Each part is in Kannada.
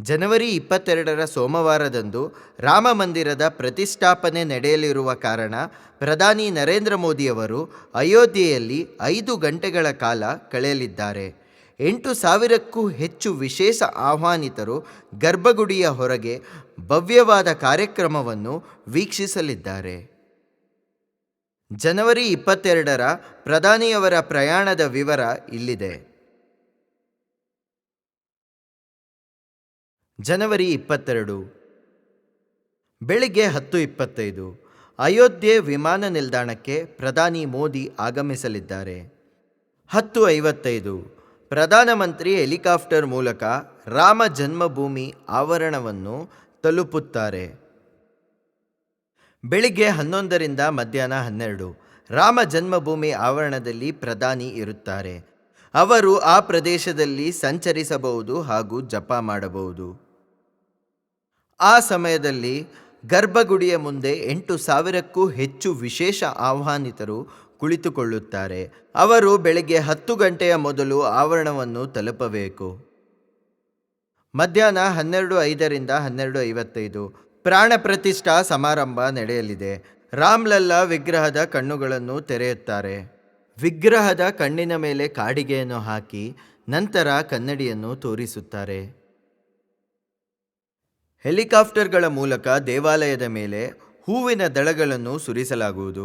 ಜನವರಿ ಇಪ್ಪತ್ತೆರಡರ ಸೋಮವಾರದಂದು ರಾಮ ಮಂದಿರದ ಪ್ರತಿಷ್ಠಾಪನೆ ನಡೆಯಲಿರುವ ಕಾರಣ ಪ್ರಧಾನಿ ನರೇಂದ್ರ ಮೋದಿಯವರು ಅಯೋಧ್ಯೆಯಲ್ಲಿ ಐದು ಗಂಟೆಗಳ ಕಾಲ ಕಳೆಯಲಿದ್ದಾರೆ. ಎಂಟು ಸಾವಿರಕ್ಕೂ ಹೆಚ್ಚು ವಿಶೇಷ ಆಹ್ವಾನಿತರು ಗರ್ಭಗುಡಿಯ ಹೊರಗೆ ಭವ್ಯವಾದ ಕಾರ್ಯಕ್ರಮವನ್ನು ವೀಕ್ಷಿಸಲಿದ್ದಾರೆ. ಜನವರಿ ಇಪ್ಪತ್ತೆರಡರ ಪ್ರಧಾನಿಯವರ ಪ್ರಯಾಣದ ವಿವರ ಇಲ್ಲಿದೆ. ಜನವರಿ ಇಪ್ಪತ್ತೆರಡು. ಬೆಳಿಗ್ಗೆ ಹತ್ತು ಇಪ್ಪತ್ತೈದು, ಅಯೋಧ್ಯೆ ವಿಮಾನ ನಿಲ್ದಾಣಕ್ಕೆ ಪ್ರಧಾನಿ ಮೋದಿ ಆಗಮಿಸಲಿದ್ದಾರೆ. ಹತ್ತು ಐವತ್ತೈದು ಪ್ರಧಾನಮಂತ್ರಿ ಹೆಲಿಕಾಪ್ಟರ್ ಮೂಲಕ ರಾಮ ಜನ್ಮಭೂಮಿ ಆವರಣವನ್ನು ತಲುಪುತ್ತಾರೆ. ಬೆಳಿಗ್ಗೆ ಹನ್ನೊಂದರಿಂದ ಮಧ್ಯಾಹ್ನ ಹನ್ನೆರಡು, ರಾಮ ಜನ್ಮಭೂಮಿ ಆವರಣದಲ್ಲಿ ಪ್ರಧಾನಿ ಇರುತ್ತಾರೆ. ಅವರು ಆ ಪ್ರದೇಶದಲ್ಲಿ ಸಂಚರಿಸಬಹುದು ಹಾಗೂ ಜಪ ಮಾಡಬಹುದು. ಆ ಸಮಯದಲ್ಲಿ ಗರ್ಭಗುಡಿಯ ಮುಂದೆ ಎಂಟು ಸಾವಿರಕ್ಕೂ ಹೆಚ್ಚು ವಿಶೇಷ ಆಹ್ವಾನಿತರು ಕುಳಿತುಕೊಳ್ಳುತ್ತಾರೆ. ಅವರು ಬೆಳಗ್ಗೆ ಹತ್ತು ಗಂಟೆಯ ಮೊದಲು ಆವರಣವನ್ನು ತಲುಪಬೇಕು. ಮಧ್ಯಾಹ್ನ ಹನ್ನೆರಡು ಐದರಿಂದ ಹನ್ನೆರಡು ಐವತ್ತೈದು ಪ್ರಾಣ ಪ್ರತಿಷ್ಠಾ ಸಮಾರಂಭ ನಡೆಯಲಿದೆ. ರಾಮ್ಲಲ್ಲಾ ವಿಗ್ರಹದ ಕಣ್ಣುಗಳನ್ನು ತೆರೆಯುತ್ತಾರೆ. ವಿಗ್ರಹದ ಕಣ್ಣಿನ ಮೇಲೆ ಕಾಡಿಗೆಯನ್ನು ಹಾಕಿ ನಂತರ ಕನ್ನಡಿಯನ್ನು ತೋರಿಸುತ್ತಾರೆ. ಹೆಲಿಕಾಪ್ಟರ್ಗಳ ಮೂಲಕ ದೇವಾಲಯದ ಮೇಲೆ ಹೂವಿನ ದಳಗಳನ್ನು ಸುರಿಸಲಾಗುವುದು.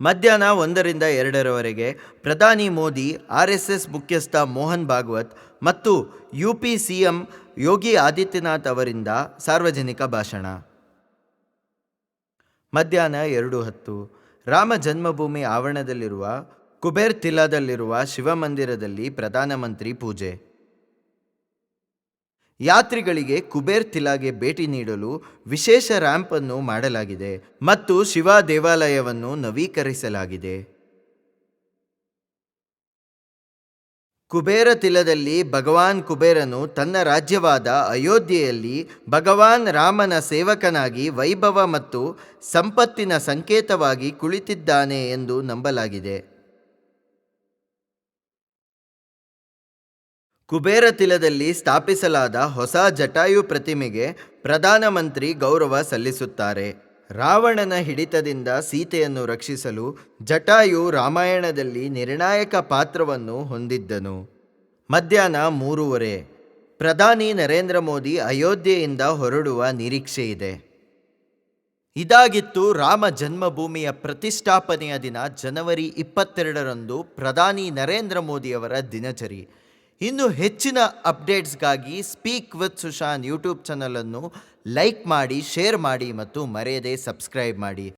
ಮಧ್ಯಾಹ್ನ ಒಂದರಿಂದ ಎರಡರವರೆಗೆ ಪ್ರಧಾನಿ ಮೋದಿ, ಆರ್ ಎಸ್ ಎಸ್ ಮುಖ್ಯಸ್ಥ ಮೋಹನ್ ಭಾಗವತ್ ಮತ್ತು U P CM Yogi Adityanath ಅವರಿಂದ ಸಾರ್ವಜನಿಕ ಭಾಷಣ. ಮಧ್ಯಾಹ್ನ ಎರಡು ಹತ್ತು, ರಾಮ ಜನ್ಮಭೂಮಿ ಆವರಣದಲ್ಲಿರುವ ಕುಬೇರ್ ತಿಲಾದಲ್ಲಿರುವ ಶಿವಮಂದಿರದಲ್ಲಿ ಪ್ರಧಾನಮಂತ್ರಿ ಪೂಜೆ. ಯಾತ್ರಿಗಳಿಗೆ ಕುಬೇರ್ ತಿಲಾಗೆ ಭೇಟಿ ನೀಡಲು ವಿಶೇಷ ರ್ಯಾಂಪ್ ಅನ್ನು ಮಾಡಲಾಗಿದೆ ಮತ್ತು ಶಿವ ದೇವಾಲಯವನ್ನು ನವೀಕರಿಸಲಾಗಿದೆ. ಕುಬೇರ ತಿಲದಲ್ಲಿ ಭಗವಾನ್ ಕುಬೇರನು ತನ್ನ ರಾಜ್ಯವಾದ ಅಯೋಧ್ಯೆಯಲ್ಲಿ ಭಗವಾನ್ ರಾಮನ ಸೇವಕನಾಗಿ ವೈಭವ ಮತ್ತು ಸಂಪತ್ತಿನ ಸಂಕೇತವಾಗಿ ಕುಳಿತಿದ್ದಾನೆ ಎಂದು ನಂಬಲಾಗಿದೆ. ಕುಬೇರ ತಿಲದಲ್ಲಿ ಸ್ಥಾಪಿಸಲಾದ ಹೊಸ ಜಟಾಯು ಪ್ರತಿಮೆಗೆ ಪ್ರಧಾನಮಂತ್ರಿ ಗೌರವ ಸಲ್ಲಿಸುತ್ತಾರೆ. ರಾವಣನ ಹಿಡಿತದಿಂದ ಸೀತೆಯನ್ನು ರಕ್ಷಿಸಲು ಜಟಾಯು ರಾಮಾಯಣದಲ್ಲಿ ನಿರ್ಣಾಯಕ ಪಾತ್ರವನ್ನು ಹೊಂದಿದ್ದನು. ಮಧ್ಯಾಹ್ನ ಮೂರುವರೆ, ಪ್ರಧಾನಿ ನರೇಂದ್ರ ಮೋದಿ ಅಯೋಧ್ಯೆಯಿಂದ ಹೊರಡುವ ನಿರೀಕ್ಷೆ ಇದೆ. ಇದಾಗಿತ್ತು ರಾಮ ಜನ್ಮಭೂಮಿಯ ಪ್ರತಿಷ್ಠಾಪನೆಯ ದಿನ ಜನವರಿ ಇಪ್ಪತ್ತೆರಡರಂದು ಪ್ರಧಾನಿ ನರೇಂದ್ರ ಮೋದಿಯವರ ದಿನಚರಿ. ಇನ್ನು ಹೆಚ್ಚಿನ ಅಪ್ಡೇಟ್ಸ್ಗಾಗಿ ಸ್ಪೀಕ್ ವಿತ್ ಸುಶಾನ್ ಯೂಟ್ಯೂಬ್ ಚಾನಲನ್ನು ಲೈಕ್ ಮಾಡಿ ಶೇರ್ ಮಾಡಿ ಮತ್ತು ಮರೆಯದೆ ಸಬ್ಸ್ಕ್ರೈಬ್ ಮಾಡಿ.